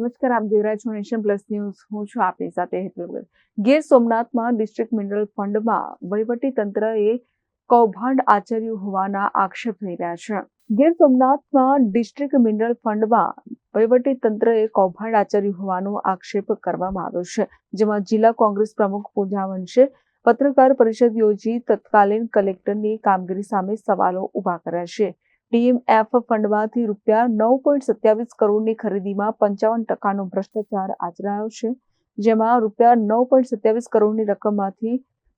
નમસ્કાર, આપ જોઈ રહ્યા છો નેશન પ્લસ ન્યૂઝ. હું છું આપની સાથે હેતલ ગીર સોમનાથમાં ડિસ્ટ્રિક્ટ મિનરલ ફંડમાં તંત્રએ કૌભાંડ આચર્યું હોવાના આક્ષેપ થઈ રહ્યા છે. ગીર સોમનાથમાં ડિસ્ટ્રિક્ટ મિનરલ ફંડમાં તંત્રએ કૌભાંડ આચર્યું હોવાનો આક્ષેપ કરવામાં આવ્યો છે. જેમાં જિલ્લા કોંગ્રેસ પ્રમુખ પૂજા વંશે, પત્રકાર પરિષદ યોજી, તત્કાલીન કલેક્ટરની કામગીરી સામે સવાલો ઊભા કર્યા છે. ડીએમએફ ફંડમાંથી રૂપિયા નવ પોઈન્ટ સત્યાવીસ કરોડની ખરીદીમાં પંચાવન ટકાનો ભ્રષ્ટાચાર આચરાયો છે, જેમાં રૂપિયા નવ પોઈન્ટ સત્યાવીસ કરોડની રકમમાંથી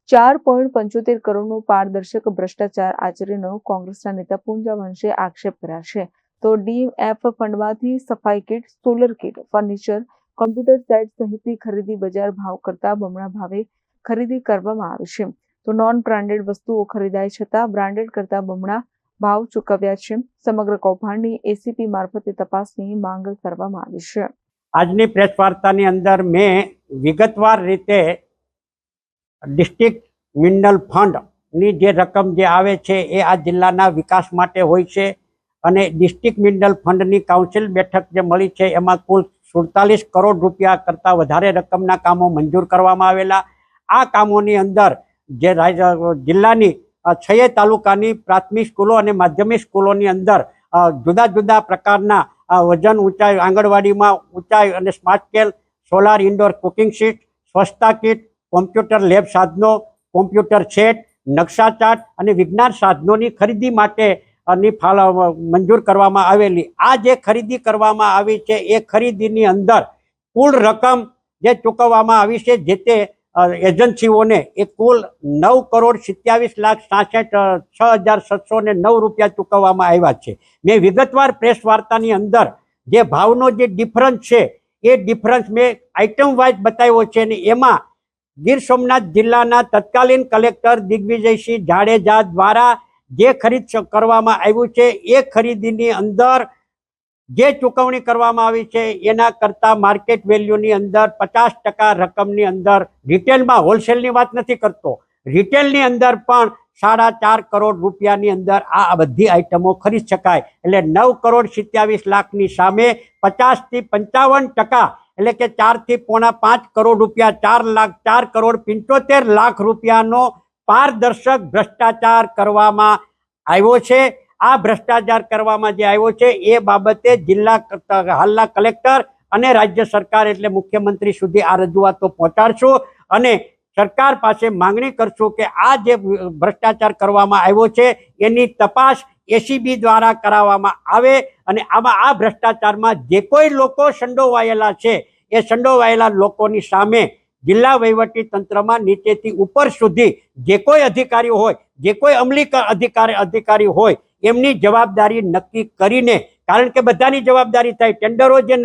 ચાર પોઈન્ટ પંચોતેર કરોડનો પારદર્શક ભ્રષ્ટાચાર આચર્યનો કોંગ્રેસના નેતા પૂંજા વંશે આક્ષેપ કર્યા છે. તો ડીએમએફ ફંડમાંથી સફાઈ kit, solar kit, furniture, computer set સહિતની ખરીદી બજાર ભાવ કરતા બમણા ભાવે ખરીદી કરવામાં આવી છે. તો નોન બ્રાન્ડેડ વસ્તુઓ ખરીદાય છતાં બ્રાન્ડેડ કરતા બમણા ભાવ ચૂકવ્યા છે. સમગ્ર કૌભાંડની એસીપી મારફતે તપાસની માંગ કરવામાં આવી છે. આજની પ્રેસ વાર્તાની અંદર મેં વિગતવાર રીતે ડિસ્ટ્રિક્ટ મિનરલ ફંડની જે રકમ જે આવે છે એ આ જિલ્લાના વિકાસ માટે હોય છે અને ડિસ્ટ્રિક્ટ મિનરલ ફંડની કાઉન્સિલ બેઠક જે મળી છે એમાં કુલ સુડતાલીસ કરોડ રૂપિયા કરતાં વધારે રકમના કામો મંજૂર કરવામાં આવેલા. આ કામોની અંદર જે જિલ્લાની છએ તાલુકાની પ્રાથમિક સ્કૂલો અને માધ્યમિક સ્કૂલોની અંદર જુદા જુદા પ્રકારના વજન ઊંચાઈ, આંગણવાડીમાં ઊંચાઈ અને smart scale, solar indoor cooking sheet, સ્વચ્છતા કીટ, કોમ્પ્યુટર લેબ સાધનો, કોમ્પ્યુટર સેટ નકશા ચાર્ટ અને વિજ્ઞાન સાધનોની ખરીદી માટે ની ફાળ મંજૂર કરવામાં આવેલી. આ જે ખરીદી કરવામાં આવી છે, એ ખરીદીની અંદર કુલ રકમ જે ચૂકવવામાં આવી છે, જે તે એજન્સીઓને એ કુલ નવ કરોડ સિત્યાવીસ લાખ સાસઠ છ હજાર સાતસો ને નવ રૂપિયા ચૂકવવામાં આવ્યા છે. મેં વિગતવાર પ્રેસ વાર્તાની અંદર જે ભાવનો જે ડિફરન્સ છે, એ ડિફરન્સ મેં આઇટમ વાઇઝ બતાવ્યો છે અને એમાં ગીર સોમનાથ જિલ્લાના તત્કાલીન કલેક્ટર દિગ્વિજયસિંહ જાડેજા દ્વારા જે ખરીદ કરવામાં આવ્યું છે, એ ખરીદીની અંદર જે ચૂકવણી કરવામાં આવી છે, એના કરતાં માર્કેટ વેલ્યુની અંદર પચાસ ટકા રકમની અંદર રિટેલમાં હોલસેલની વાત નથી કરતો. રિટેલની અંદર પણ સાડા ચાર કરોડ રૂપિયાની અંદર આ બધી આઇટમો ખરીદ શકાય. એટલે નવ કરોડ સિત્યાવીસ લાખની સામે પચાસથી પંચાવન ટકા, એટલે કે ચારથી પોણા પાંચ કરોડ રૂપિયા, ચાર લાખ, ચાર કરોડ પંચોતેર લાખ રૂપિયાનો પારદર્શક ભ્રષ્ટાચાર કરવામાં આવ્યો છે. આ ભ્રષ્ટાચાર કરવામાં જે આવ્યો છે, એ બાબતે જિલ્લા હાલના કલેક્ટર અને રાજ્ય સરકાર એટલે મુખ્યમંત્રી સુધી આ રજૂઆતો પહોંચાડશું અને સરકાર પાસે માંગણી કરશું કે આ જે ભ્રષ્ટાચાર કરવામાં આવ્યો છે, એની તપાસ એસીબી દ્વારા કરાવવામાં આવે અને આમાં આ ભ્રષ્ટાચારમાં જે કોઈ લોકો સંડોવાયેલા છે, એ સંડોવાયેલા લોકોની સામે જિલ્લા વહીવટી તંત્રમાં નીચેથી ઉપર સુધી જે કોઈ અધિકારીઓ હોય, જે કોઈ અમલી અધિકારી અધિકારી હોય એમની જવાબદારી નક્કી કરીને, કારણ કે બધાની જવાબદારી થાય. ટેન્ડરો જે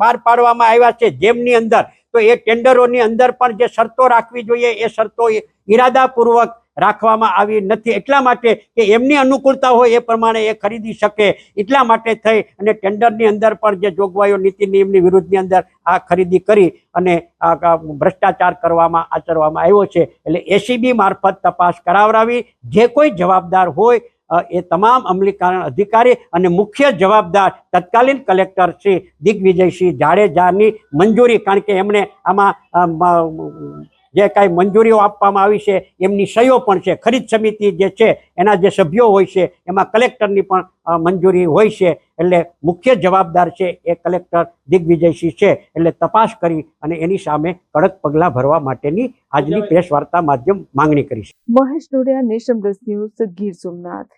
બહાર પાડવામાં આવ્યા છે જેમની અંદર, તો એ ટેન્ડરોની અંદર પણ જે શરતો રાખવી જોઈએ, એ શરતો ઈરાદાપૂર્વક રાખવામાં આવી નથી. એટલા માટે કે એમની અનુકૂળતા હોય એ પ્રમાણે એ ખરીદી શકે. એટલા માટે થઈ અને ટેન્ડરની અંદર પણ જે જોગવાઈઓ, નીતિ નિયમની વિરુદ્ધની અંદર આ ખરીદી કરી અને ભ્રષ્ટાચાર કરવામાં આચરવામાં આવ્યો છે. એટલે એસીબી મારફત તપાસ કરાવડાવી. જે કોઈ જવાબદાર હોય એ તમામ અમલીકરણ અધિકારી અને મુખ્ય જવાબદાર તત્કાલીન કલેક્ટર શ્રી દિગ્વિજયસિંહ જાડેજાની મંજૂરી કારણ કે એમણે આમાં જે કાંઈ મંજૂરીઓ આપવામાં આવી છે એમની સહીઓ પણ છે. ખરીદ સમિતિ જે છે એના જે સભ્યો હોય છે એમાં કલેક્ટરની પણ મંજૂરી હોય છે. એટલે મુખ્ય જવાબદાર છે એ કલેક્ટર દિગ્વિજયસિંહ છે. એટલે તપાસ કરી અને એની સામે કડક પગલાં ભરવા માટેની આજની પ્રેસ વાર્તા માધ્યમ માંગણી કરી છે. Mahesh Dodiya nation plus news Gir Somnath.